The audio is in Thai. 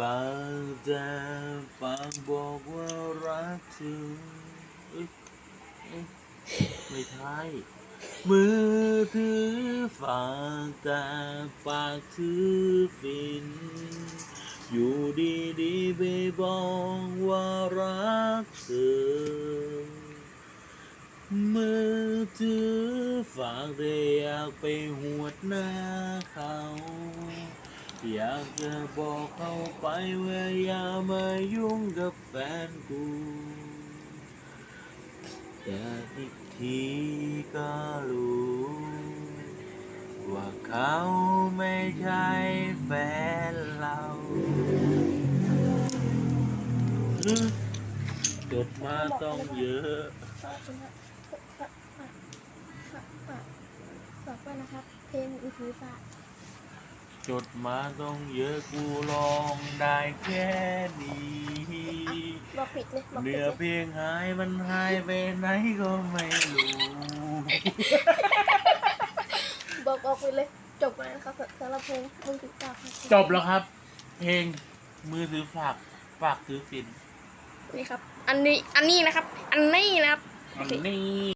ฟังแต่ปากบอกว่ารักเธอไม่ใช่มือถือฟังแต่ปากถือฟิน อยู่ดีๆไปบอกว่ารักเธอ มือถือฝากแต่อยากไปหวดหน้าเขา อยากจะบอกเขาไปว่าอย่ามายุ่งกับแฟนกูแต่อีกทีก็รู้ ว่าเขาไม่ใช่แฟนเราฮึจดมาต้องเยอะขอบคุณครับฝากฝากฝากฝากฝากด้วยนะครับ เพลงอีพีฝาก จดมาต้องเยอะกูลองได้แค่นี้บอกผิดเลยบอกผิดเนื้อเลยเพลงหายมันหายไปไหนก็ไม่รู้ บอกบอกผิดเลย จบแล้วนะครับสำหรับเพลงมึงติดตามครับจบแล้วครับ เพลงมือถือฝากฝากซื้อฟินนี่ครับ อันนี้ อันนี้นะครับ อันนี้นะครับ อันนี้